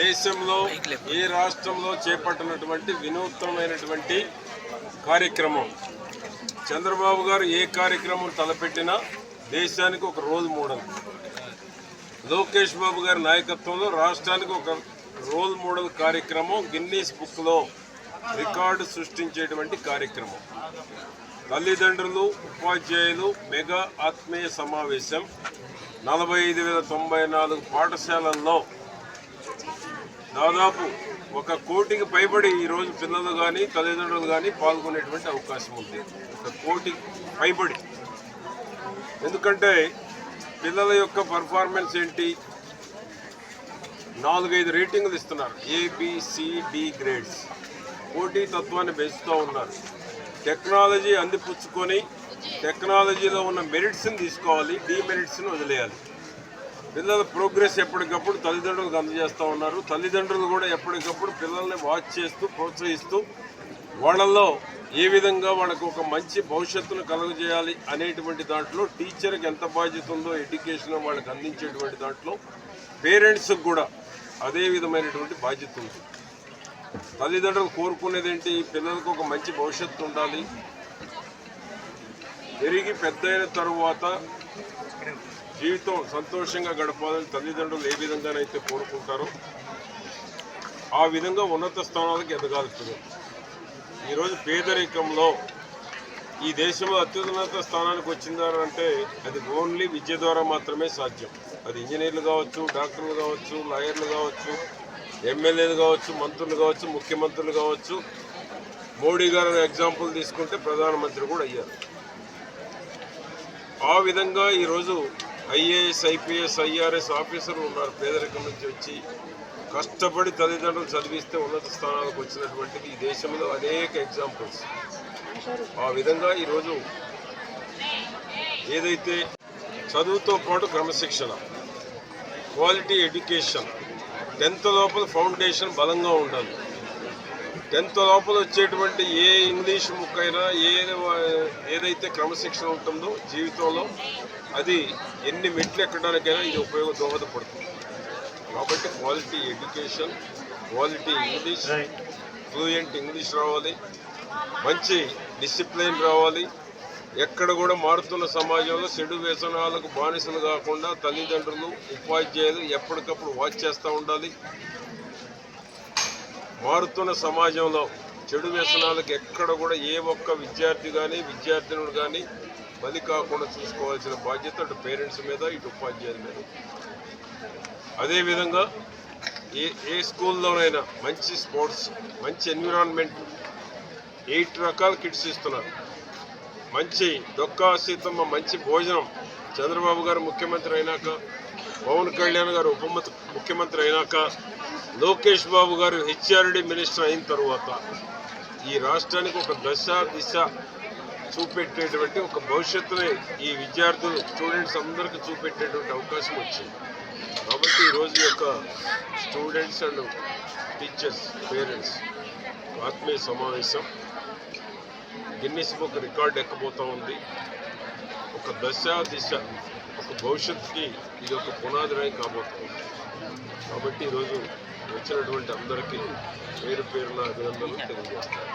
దేశంలో ఏ రాష్ట్రంలో చేపట్టినటువంటి వినూత్నమైనటువంటి కార్యక్రమం. చంద్రబాబు గారు ఏ కార్యక్రమం తలపెట్టినా దేశానికి ఒక రోల్ మోడల్. లోకేష్ బాబు గారి నాయకత్వంలో రాష్ట్రానికి ఒక రోల్ మోడల్ కార్యక్రమం గిన్నీస్ బుక్లో రికార్డు సృష్టించేటువంటి కార్యక్రమం. తల్లిదండ్రులు ఉపాధ్యాయులు మెగా ఆత్మీయ సమావేశం. నలభై ఐదు వేల తొంభై నాలుగు పాఠశాలల్లో దాదాపు ఒక కోటికి పైబడి ఈరోజు పిల్లలు కానీ తల్లిదండ్రులు కానీ పాల్గొనేటువంటి అవకాశం ఉంది. ఒక కోటి పైబడి. ఎందుకంటే పిల్లల యొక్క పర్ఫార్మెన్స్ ఏంటి? నాలుగైదు రేటింగ్లు ఇస్తున్నారు. ఏబిసిడి గ్రేడ్స్ పోటీ తత్వాన్ని పెంచుతూ ఉన్నారు. టెక్నాలజీ అందిపుచ్చుకొని టెక్నాలజీలో ఉన్న మెరిట్స్ని తీసుకోవాలి డిమెరిట్స్ని వదిలేయాలి. పిల్లల ప్రోగ్రెస్ ఎప్పటికప్పుడు తల్లిదండ్రులకు అందజేస్తూ ఉన్నారు. తల్లిదండ్రులు కూడా ఎప్పటికప్పుడు పిల్లల్ని వాచ్ చేస్తూ ప్రోత్సహిస్తూ వాళ్ళల్లో ఏ విధంగా వాళ్ళకు ఒక మంచి భవిష్యత్తును కలుగజేయాలి అనేటువంటి దాంట్లో టీచర్కి ఎంత బాధ్యత ఉందో ఎడ్యుకేషన్ వాళ్ళకి అందించేటువంటి దాంట్లో పేరెంట్స్కి కూడా అదే విధమైనటువంటి బాధ్యత ఉంది. తల్లిదండ్రులు కోరుకునేది ఏంటి? పిల్లలకు ఒక మంచి భవిష్యత్తు ఉండాలి. పెరిగి పెద్దయిన తరువాత జీవితం సంతోషంగా గడపాలని తల్లిదండ్రులు ఏ విధంగానైతే కోరుకుంటారో ఆ విధంగా ఉన్నత స్థానాలకు ఎదగాల్సింది ఈరోజు పేదరికంలో ఈ దేశంలో అత్యున్నత స్థానానికి వచ్చిందని అంటే అది ఓన్లీ విద్య ద్వారా మాత్రమే సాధ్యం. అది ఇంజనీర్లు కావచ్చు డాక్టర్లు కావచ్చు లాయర్లు కావచ్చు ఎమ్మెల్యేలు కావచ్చు మంత్రులు కావచ్చు ముఖ్యమంత్రులు కావచ్చు. మోడీ గారు ఎగ్జాంపుల్ తీసుకుంటే ప్రధానమంత్రి కూడా అయ్యారు. ఆ విధంగా ఈరోజు ఐఏఎస్ ఐపీఎస్ ఐఆర్ఎస్ ఆఫీసర్లు ఉన్నారు. పేదరికం నుంచి వచ్చి కష్టపడి తల్లిదండ్రులు చదివిస్తే ఉన్నత స్థానాలకు వచ్చినటువంటిది ఈ దేశంలో అనేక ఎగ్జాంపుల్స్ ఆ విధంగా ఈరోజు ఏదైతే చదువుతో పాటు క్రమశిక్షణ క్వాలిటీ ఎడ్యుకేషన్ టెన్త్ లోపల ఫౌండేషన్ బలంగా ఉండాలి. టెన్త్ లోపల వచ్చేటువంటి ఏ ఇంగ్లీష్ బుక్ అయినా ఏ ఏదైతే క్రమశిక్షణ ఉంటుందో జీవితంలో అది ఎన్ని మెట్లు ఎక్కడానికైనా ఇది ఉపయోగ దోహదపడుతుంది కాబట్టి quality education quality English fluent English రావాలి మంచి డిసిప్లిన్ రావాలి. ఎక్కడ కూడా మారుతున్న సమాజంలో చెడు వ్యసనాలకు బానిసలు కాకుండా తల్లిదండ్రులు ఉపాధ్యాయులు ఎప్పటికప్పుడు వాచ్ చేస్తూ ఉండాలి. మారుతున్న సమాజంలో చెడు వ్యసనాలకు ఎక్కడ కూడా ఏ ఒక్క విద్యార్థి కానీ విద్యార్థినుడు కానీ బలి కాకుండా చూసుకోవాల్సిన బాధ్యత అటు పేరెంట్స్ మీద ఇటు ఉపాధ్యాయుల మీద అదేవిధంగా ఏ ఏ స్కూల్లోనైనా మంచి స్పోర్ట్స్ మంచి ఎన్విరాన్మెంట్ ఎయిట్ రకాల కిట్స్ ఇస్తున్నారు. మంచి డొక్కా సీతమ్మ మంచి భోజనం చంద్రబాబు గారు ముఖ్యమంత్రి అయినాక పవన్ కళ్యాణ్ గారు ఉప ముఖ్యమంత్రి అయినాక లోకేష్ బాబు గారు హెచ్ఆర్డి మినిస్టర్ అయిన తర్వాత ఈ రాష్ట్రానికి ఒక దశ దిశ చూపెట్టేటువంటి ఒక భవిష్యత్తుని ఈ విద్యార్థులు స్టూడెంట్స్ అందరికీ చూపెట్టేటువంటి అవకాశం వచ్చింది. కాబట్టి ఈరోజు యొక్క స్టూడెంట్స్ అండ్ టీచర్స్ పేరెంట్స్ ఆత్మీయ సమావేశం గిన్నిస్ బుక్ రికార్డ్ ఎక్కబోతూ ఉంది. ఒక దశ దిశ ఒక భవిష్యత్తుకి ఇది ఒక పునాదిరాయి కాబోతుంది. కాబట్టి ఈరోజు వచ్చినటువంటి అందరికీ పేరు పేరున అభినందనలు తెలియజేస్తాను.